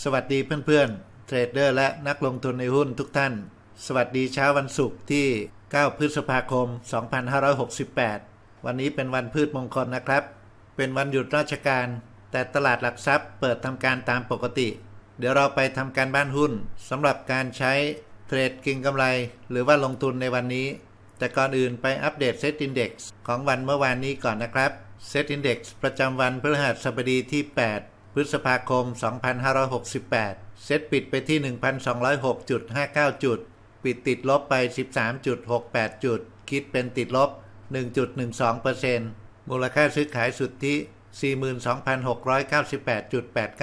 สวัสดีเพื่อนๆ เทรดเดอร์และนักลงทุนในหุ้นทุกท่าน สวัสดีเช้าวันศุกร์ที่ 9 พฤษภาคม 2568 วันนี้เป็นวันพืชมงคลนะครับ เป็นวันหยุดราชการ แต่ตลาดหลักทรัพย์เปิดทำการตามปกติ เดี๋ยวเราไปทำการบ้านหุ้นสำหรับการใช้เทรดกิงกำไร หรือว่าลงทุนในวันนี้ แต่ก่อนอื่นไปอัปเดตเซตอินดี x ของวันเมื่อวานนี้ก่อนนะครับเซตอินดี x ประจำวันพฤหัสบดีที่ 8 พฤษภาคม 2568 เซตปิดไปที่ 1,206.59 จุด ปิดติดลบไป 13.68 จุด คิดเป็นติดลบ 1.12%มูลค่าซื้อขายสุทธิ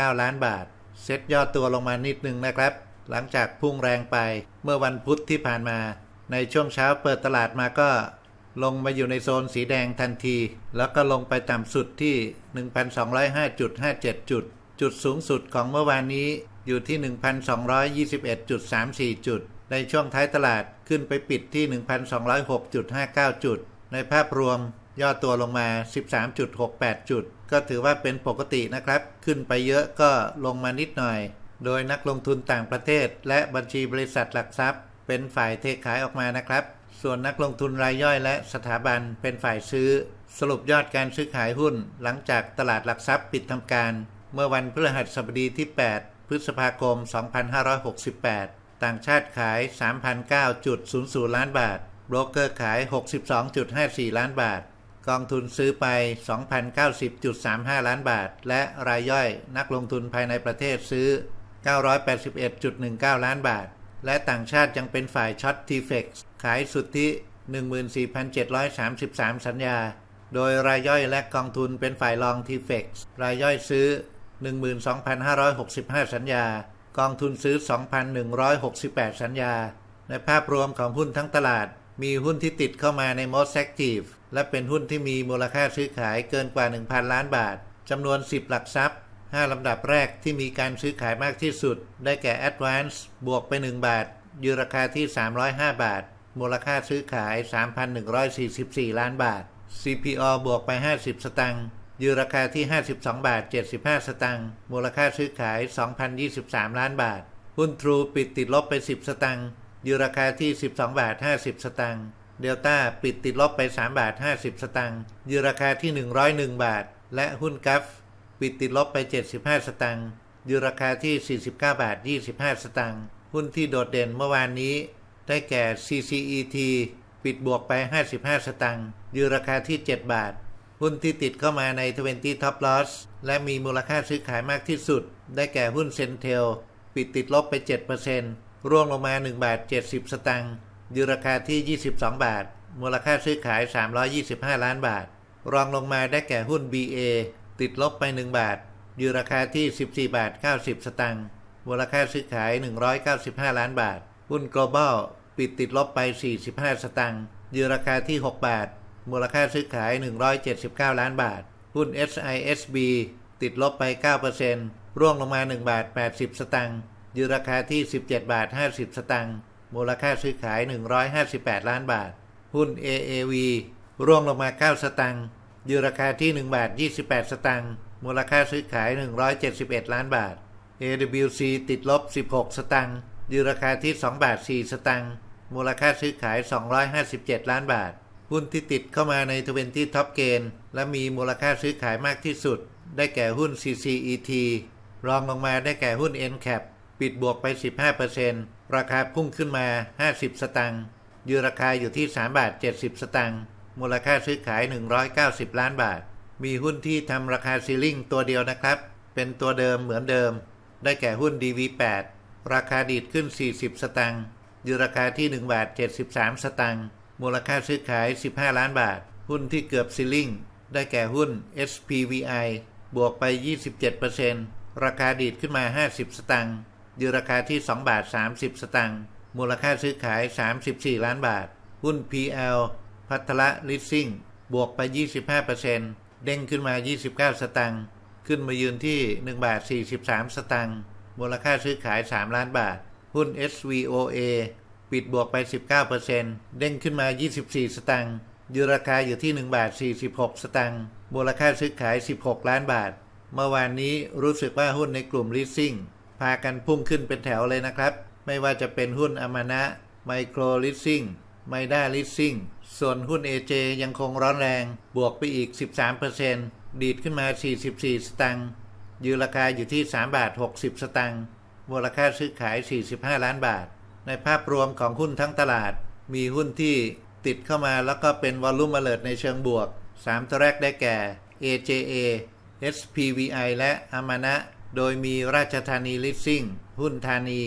42,698.89 ล้านบาท เซ็ตย่อตัวลงมานิดนึงนะครับ หลังจากพุ่งแรงไปเมื่อวันพุธที่ผ่านมา ในช่วงเช้าเปิดตลาดมาก็ ลงมาอยู่ในโซนสีแดงทันที แล้วก็ลงไปต่ำสุดที่ 1,205.57 จุด จุดสูงสุดของเมื่อวานนี้อยู่ที่ 1,221.34 จุด ในช่วงท้ายตลาดขึ้นไปปิดที่ 1,206.59 จุด ในภาพรวมย่อตัวลงมา 13.68 จุด ก็ถือว่าเป็นปกตินะครับ ขึ้นไปเยอะก็ลงมานิดหน่อย โดยนักลงทุนต่างประเทศ และบัญชีบริษัทหลักทรัพย์ เป็นฝ่ายเทขายออกมานะครับ ส่วนนักลงทุนรายย่อยและสถาบันเป็นฝ่ายซื้อ สรุปยอดการซื้อขายหุ้น หลังจากตลาดหลักทรัพย์ปิดทำการ เมื่อวันพฤหัสบดีที่ 8 พฤษภาคม 2568 ต่างชาติขาย 3,009.00 ล้านบาทโบรกเกอร์ขาย 62.54 ล้านบาท กองทุนซื้อไป 2,090.35 ล้านบาท และรายย่อยนักลงทุนภายในประเทศซื้อ 981.19 ล้านบาท และต่างชาติยังเป็นฝ่ายช็อตทีเฟกขายสุทธิ 14,733 สัญญา โดยรายย่อยและกองทุนเป็นฝ่ายลองทีเฟกรายย่อยซื้อ 12,565 สัญญา กองทุนซื้อ 2,168 สัญญา ในภาพรวมของหุ้นทั้งตลาด มีหุ้นที่ติดเข้ามาใน Most Active และเป็นหุ้นที่มีมูลค่าซื้อขายเกินกว่า 1,000 ล้านบาทจำนวน 10 หลักทรัพย์ 5 ลำดับแรกที่มีการซื้อขายมากที่สุด ได้แก่ Advance บวกไป 1 บาท อยู่ราคาที่ 305 บาท มูลค่าซื้อขาย 3,144 ล้านบาท CPO บวกไป 50 สตังค์อยู่ราคาที่ 52 บาท 75 สตังค์มูลค่าซื้อขาย 2,023 ล้านบาท หุ้นทรูปิดติดลบไป 10 สตังค์อยู่ราคาที่ 12 บาท 50 สตังค์เดลต้าปิดติดลบไป 3 บาท 50 สตังค์อยู่ราคาที่ 101 บาท และหุ้นกัฟ ปิดติดลบไป 75 สตังค์อยู่ราคาที่ 49 บาท 25 สตังค์หุ้นที่โดดเด่นเมื่อวานนี้ ได้แก่ CCET ปิดบวกไป 55 สตังค์อยู่ราคาที่ 7 บาท หุ้นที่ติดเข้ามาใน 20 Top Loss และมีมูลค่าซื้อขายมากที่สุด ได้แก่หุ้นเซนเทลปิดติดลบไป 7%ร่วงลงมา 1 บาท 70 สตังค์อยู่ราคาที่ 22 บาท มูลค่าซื้อขาย 325 ล้านบาท รองลงมาได้แก่หุ้น BA ติดลบไป 1 บาท อยู่ราคาที่ 14 บาท 90 สตังค์มูลค่าซื้อขาย 195 ล้านบาท หุ้น global ปิดติดลบไป 45 สตังค์อยู่ราคาที่ 6 บาท มูลค่าซื้อขาย 179 ล้านบาท หุ้น SISB ติดลบไป 9%ร่วงลงมา 1 บาท 80 สตังค์อยู่ราคาที่ 17 บาท 50 สตังค์มูลค่าซื้อขาย 158 ล้านบาท หุ้น AAV ร่วงลงมา 9 สตังค์ อยู่ราคาที่1บาท28 สตังค์มูลค่าซื้อขาย 171 ล้านบาท AWC ติดลบ 16 สตังค์อยู่ราคาที่2บาท4สตังค์มูลค่าซื้อขาย 257 ล้านบาท หุ้นที่ติดเข้ามาใน20 Top Gain และมีมูลค่าซื้อขายมากที่สุด ได้แก่หุ้น CCET รองลงมาได้แก่หุ้น NCAP ปิดบวกไป 15%ราคาพุ่งขึ้นมา 50 สตังค์ยู่ราคาอยู่ที่3บาท70 สตังค์ มูลค่าซื้อขาย 190 ล้านบาท มีหุ้นที่ทำราคาซีลิ่งตัวเดียวนะครับ เป็นตัวเดิมเหมือนเดิม ได้แก่หุ้น DV8 ราคาดีดขึ้น 40 สตังค์อยู่ราคาที่1บาท73 สตังค์มูลค่าซื้อขาย 15 ล้านบาท หุ้นที่เกือบซีลิ่งได้แก่หุ้น SPVI บวกไป 27%ราคาดีดขึ้นมา 50 สตังค์อยู่ราคาที่ 2 บาท 30 สตังค์มูลค่าซื้อขาย 34 ล้านบาท หุ้น PL พัทละลิสซิ่งบวกไป 25%เด้งขึ้นมา 29 สตังค์ขึ้นมายืนที่ 1 บาท 43 สตังค์มูลค่าซื้อขาย 3 ล้านบาท หุ้น SVOA ปิดบวกไป 19%เด้งขึ้นมา 24 สตังค์อยู่ราคาอยู่ที่ 1 บาท 46 สตังค์มูลค่าซื้อขาย 16 ล้านบาท เมื่อวานนี้รู้สึกว่าหุ้นในกลุ่ม leasing พากันพุ่งขึ้นเป็นแถวเลยนะครับ ไม่ว่าจะเป็นหุ้นอมานะไมโครลิสซิ่ง ไมด้าลิสซิ่ง ส่วนหุ้น AJ ยังคงร้อนแรง บวกไปอีก 13%ดีดขึ้นมา 44 สตังค์ยืนราคาอยู่ที่ 3 บาท 60 สตังค์มูลค่าซื้อขาย 45 ล้านบาท ในภาพรวมของหุ้นทั้งตลาด มีหุ้นที่ติดเข้ามาแล้วก็เป็นวอลลุ่มเลิร์ในเชิงบวก 3 ตัวแรกได้แก่ AJA SPVI และอามานะ โดยมีราชธานีลิสซิ่ง หุ้นธานี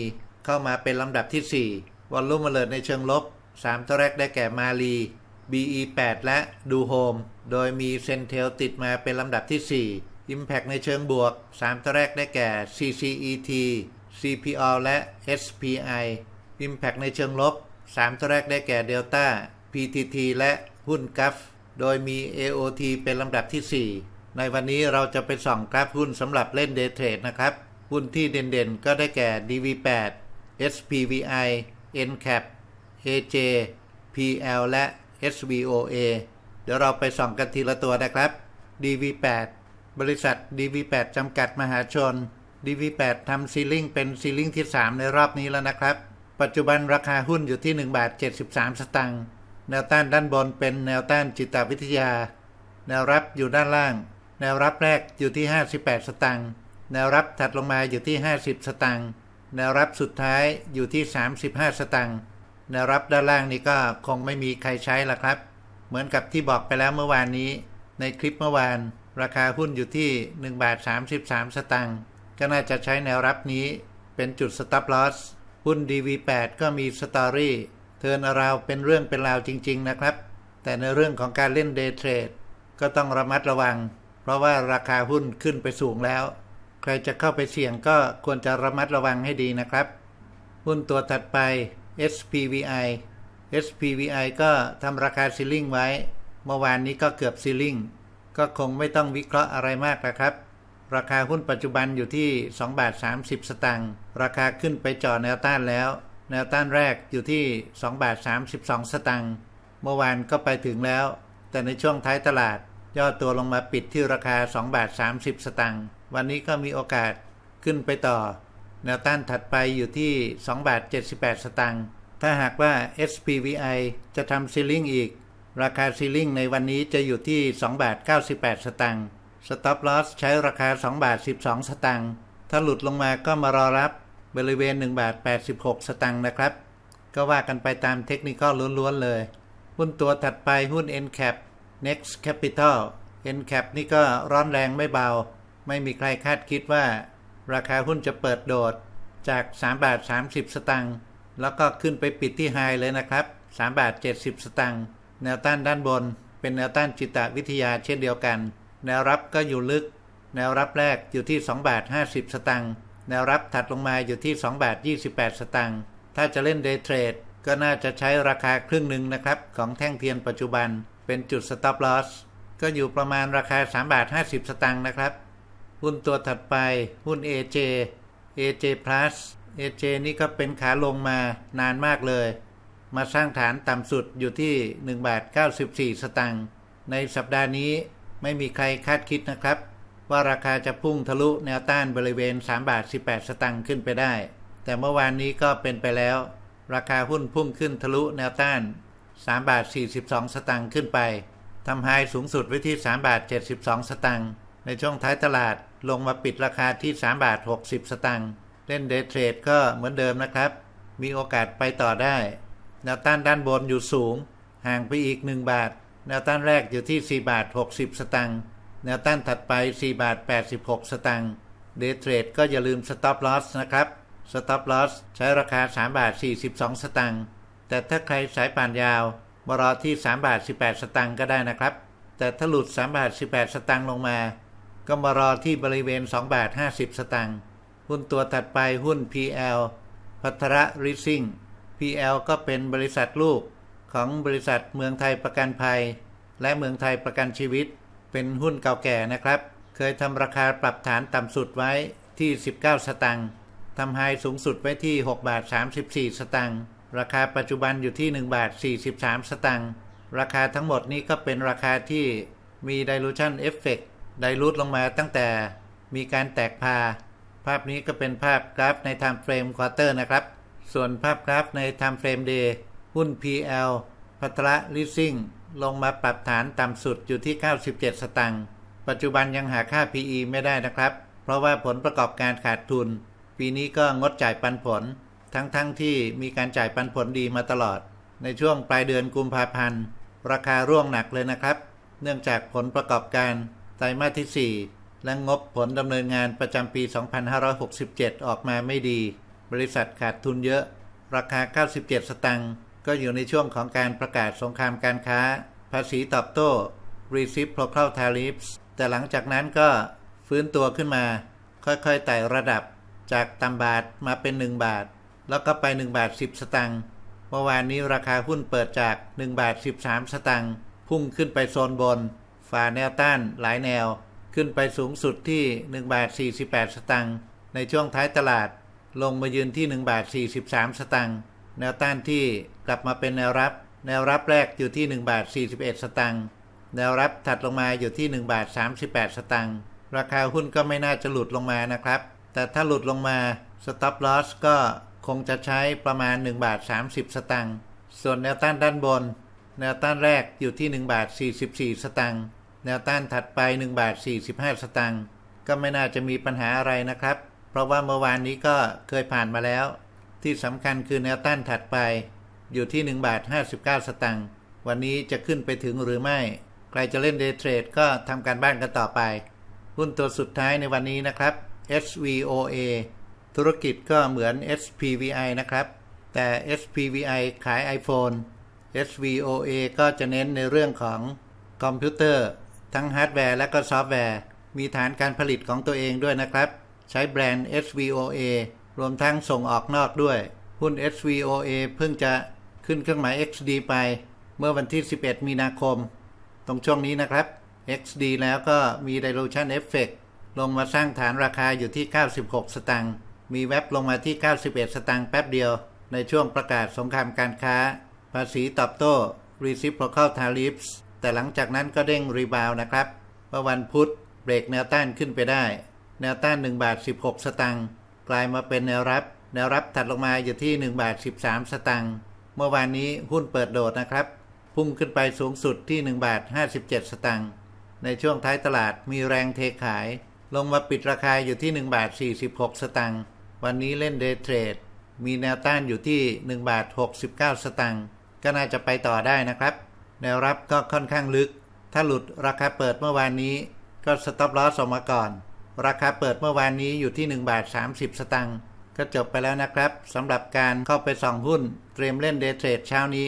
เข้ามาเป็นลำดับที่ 4 วอลลุ่มเลิร์ในเชิงลบ 3 ตัวแรกได้แก่มาลี BE8 และดูโฮมโดยมีเซนเทลติดมาเป็นลำดับที่ 4 Impact ในเชิงบวก 3 ตัวแรกได้แก่ CCET CPO และ SPI Impact ในเชิงลบ 3 ตัวแรกได้แก่ Delta PTT และหุ้นกัฟโดยมี AOT เป็นลำดับที่ 4 ในวันนี้เราจะไปส่องกราฟหุ้นสำหรับเล่นเดย์เทรดนะครับ หุ้นที่เด่นๆ ก็ได้แก่ DV8 SPVI NCAP AJ PL และ SVOA เดี๋ยวเราไปส่องกันทีละตัวนะครับ DV8 บริษัท DV8 จำกัดมหาชน DV8 ทำซีลิงเป็นซีลิงที่ 3 ในรอบนี้แล้วนะครับ ปัจจุบันราคาหุ้นอยู่ที่ 1 บาท 73 สตางค์แนวต้านด้านบนเป็นแนวต้านจิตวิทยา แนวรับอยู่ด้านล่าง แนวรับแรกอยู่ที่ 58 สตางค์แนวรับถัดลงมาอยู่ที่ 50 สตางค์แนวรับสุดท้ายอยู่ที่ 35 สตางค์ แนวรับด้านล่างนี้ก็คงไม่มีใครใช้ละครับ เหมือนกับที่บอกไปแล้วเมื่อวานนี้ ในคลิปเมื่อวาน ราคาหุ้นอยู่ที่1บาท33 สตางค์ก็น่าจะใช้แนวรับนี้ เป็นจุด stop loss หุ้น DV8 ก็มีสตอรี่เทินอราวเป็นเรื่องเป็นราวจริง ๆ นะครับ แต่ในเรื่องของการเล่นเดย์เทรดก็ต้องระมัดระวัง เพราะว่าราคาหุ้นขึ้นไปสูงแล้ว ใครจะเข้าไปเสี่ยงก็ควรจะระมัดระวังให้ดีนะครับ หุ้นตัวถัดไป SPVI SPVI ก็ทำราคาซีลิงไว้ เมื่อวานนี้ก็เกือบซีลิงก็คงไม่ต้องวิเคราะห์อะไรมากนะครับ ราคาหุ้นปัจจุบันอยู่ที่2บาท30 สตางค์ราคาขึ้นไปจ่อแนวต้านแล้ว แนวต้านแรกอยู่ที่2บาท32 สตางค์เมื่อวานก็ไปถึงแล้ว แต่ในช่วงท้ายตลาด ย่อตัวลงมาปิดที่ราคา2บาท30 สตางค์วันนี้ก็มีโอกาสขึ้นไปต่อ แนวต้านถัดไปอยู่ที่ 2 บาท 78 สตางค์ ถ้าหากว่า SPVI จะทำซีลิงอีก ราคาซีลิงในวันนี้จะอยู่ที่ 2 บาท 98 สตางค์ Stop Loss ใช้ราคา 2 บาท 12 สตางค์ ถ้าหลุดลงมาก็มารอรับบริเวณ 1 บาท 86 สตางค์นะครับ ก็ว่ากันไปตามเทคนิคล้วนๆเลย หุ้นตัวถัดไปหุ้น NCAP Next Capital NCAP นี่ก็ร้อนแรงไม่เบา ไม่มีใครคาดคิดว่า ราคาหุ้นจะเปิดโดดจาก3บาท30 สตางค์แล้วก็ขึ้นไปปิดที่ไฮเลยนะครับ3บาท70 สตางค์แนวต้านด้านบน เป็นแนวต้านจิตวิทยาเช่นเดียวกัน แนวรับก็อยู่ลึก แนวรับแรกอยู่ที่2บาท50 สตางค์แนวรับถัดลงมาอยู่ที่2บาท28 สตางค์ถ้าจะเล่นเดย์เทรดก็น่าจะใช้ราคาครึ่งหนึ่งนะครับ ของแท่งเทียนปัจจุบันเป็นจุด stop loss ก็อยู่ประมาณราคา3บาท50 สตางค์นะครับ หุ้นตัวถัดไป หุ้น AJ AJ Plus AJ นี่ก็เป็นขาลงมานานมากเลย มาสร้างฐานต่ำสุดอยู่ที่1บาท94 สตางค์ในสัปดาห์นี้ไม่มีใครคาดคิดนะครับ ว่าราคาจะพุ่งทะลุแนวต้านบริเวณ3บาท18 สตางค์ขึ้นไปได้ แต่เมื่อวานนี้ก็เป็นไปแล้ว ราคาหุ้นพุ่งขึ้นทะลุแนวต้าน3บาท42 สตางค์ขึ้นไปทำไฮสูงสุดไว้ที่3บาท72 สตางค์ในช่วงท้ายตลาด ลงมาปิดราคาที่ 3 บาท 60 สตางค์เล่นเดย์เทรดก็เหมือนเดิมนะครับ มีโอกาสไปต่อได้ แนวต้านด้านบนอยู่สูง ห่างไปอีก 1 บาท แนวต้านแรกอยู่ที่ 4 บาท 60 สตางค์แนวต้านถัดไป 4 บาท 86 สตางค์เดย์เทรดก็อย่าลืม stop loss นะครับ stop loss ใช้ราคา 3 บาท 42 สตางค์แต่ถ้าใครสายป่านยาวมารอที่ 3 บาท 18 สตางค์ก็ได้นะครับ แต่ถ้าหลุด 3 บาท 18 สตางค์ลงมา ก็มารอที่บริเวณ 2 บาท 50 สตางค์หุ้นตัวถัดไปหุ้น PL พัทระริซิ่ง PL ก็เป็นบริษัทลูกของบริษัทเมืองไทยประกันภัย และเมืองไทยประกันชีวิต เป็นหุ้นเก่าแก่นะครับ เคยทำราคาปรับฐานต่ำสุดไว้ที่ 19 สตางค์ทำไฮสูงสุดไว้ที่ 6 บาท 34 สตางค์ราคาปัจจุบันอยู่ที่ 1 บาท 43 สตางค์ราคาทั้งหมดนี้ก็เป็นราคาที่มี dilution effect ไดรูทลงมาตั้งแต่มีการแตกพา ภาพนี้ก็เป็นภาพกราฟใน Time Frame Quarter นะครับ ส่วนภาพกราฟใน Time Frame Day หุ้น PL พัทระลิสซิ่งลงมาปรับฐานต่ำสุดอยู่ที่ 97 สตังค์ ปัจจุบันยังหาค่า PE ไม่ได้นะครับ เพราะว่าผลประกอบการขาดทุน ปีนี้ก็งดจ่ายปันผล ทั้งๆทที่มีการจ่ายปันผลดีมาตลอด ในช่วงปลายเดือนกุมภาพันธ์ ราคาร่วงหนักเลยนะครับ เนื่องจากผลประกอบการ รมาสที่ 4 และงบผลดำเนินงานประจำปี 2567 ออกมาไม่ดี บริษัทขาดทุนเยอะ ราคา 97 สตังค์ก็อยู่ในช่วงของการประกาศสงครามการค้า ภาษีตอบโต้ reciprocal tariffs แต่หลังจากนั้นก็ฟื้นตัวขึ้นมา ค่อยๆไต่ระดับจากต่ำบาทมาเป็น 1 บาท แล้วก็ไป 1 บาท 10 สตังค์เมื่อวานนี้ราคาหุ้นเปิดจาก 1 บาท 13 สตังค์พุ่งขึ้นไปโซนบน ฝ่าแนวต้านหลายแนว ขึ้นไปสูงสุดที่1บาท48 สตังค์ในช่วงท้ายตลาด ลงมายืนที่1บาท43 สตังค์แนวต้านที่กลับมาเป็นแนวรับ แนวรับแรกอยู่ที่1บาท41 สตังค์แนวรับถัดลงมาอยู่ที่1บาท38 สตังค์ราคาหุ้นก็ไม่น่าจะหลุดลงมานะครับ แต่ถ้าหลุดลงมา stop loss ก็คงจะใช้ประมาณ1บาท30 สตังค์ส่วนแนวต้านด้านบน แนวต้านแรกอยู่ที่1บาท44 สตังค์ แนวต้านถัดไป1บาท45 สตังค์ก็ไม่น่าจะมีปัญหาอะไรนะครับ เพราะว่าเมื่อวานนี้ก็เคยผ่านมาแล้ว ที่สำคัญคือแนวต้านถัดไป อยู่ที่1บาท59 สตังค์วันนี้จะขึ้นไปถึงหรือไม่ ใครจะเล่นเดย์เทรดก็ทำการบ้านกันต่อไป หุ้นตัวสุดท้ายในวันนี้นะครับ SVOA ธุรกิจก็เหมือน SPVI นะครับ แต่ SPVI ขาย iPhone SVOA ก็จะเน้นในเรื่องของคอมพิวเตอร์ ทั้งฮาร์ดแวร์และก็ซอฟต์แวร์ มีฐานการผลิตของตัวเองด้วยนะครับ ใช้แบรนด์ SVOA รวมทั้งส่งออกนอกด้วย หุ้น SVOA เพิ่งจะขึ้นเครื่องหมาย XD ไปเมื่อวันที่ 11 มีนาคม ตรงช่วงนี้นะครับ XD แล้วก็มี dilution effect ลงมาสร้างฐานราคาอยู่ที่ 96 สตังค์ มีแว็บลงมาที่ 91 สตังค์แป๊บเดียว ในช่วงประกาศสงครามการค้า ภาษีตอบโต้ reciprocal tariffs แต่หลังจากนั้นก็เด้งรีบาวนะครับเมื่อวันพุธเบรกแนวต้านขึ้นไปได้ แนวต้าน1บาท16 สตังค์กลายมาเป็นแนวรับ แนวรับถัดลงมาอยู่ที่1บาท13 สตังค์เมื่อวานนี้หุ้นเปิดโดดนะครับ พุ่งขึ้นไปสูงสุดที่1บาท57 สตังค์ในช่วงท้ายตลาดมีแรงเทขาย ลงมาปิดราคาอยู่ที่1บาท46 สตังค์วันนี้เล่นเดย์เทรดมีแนวต้านอยู่ที่1บาท69 สตังค์ก็น่าจะไปต่อได้นะครับ แนวรับก็ค่อนข้างลึก ถ้าหลุดราคาเปิดเมื่อวานนี้ ก็สต็อปลอสออกมาก่อน ราคาเปิดเมื่อวานนี้อยู่ที่1บาท30 สตังค์ก็จบไปแล้วนะครับสำหรับการเข้าไปส่องหุ้น เตรียมเล่นเดย์เทรดเช้านี้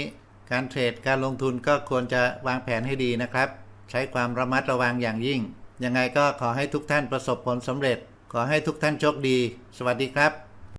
การเทรดการลงทุนก็ควรจะวางแผนให้ดีนะครับ ใช้ความระมัดระวังอย่างยิ่ง ยังไงก็ขอให้ทุกท่านประสบผลสำเร็จ ขอให้ทุกท่านโชคดี สวัสดีครับ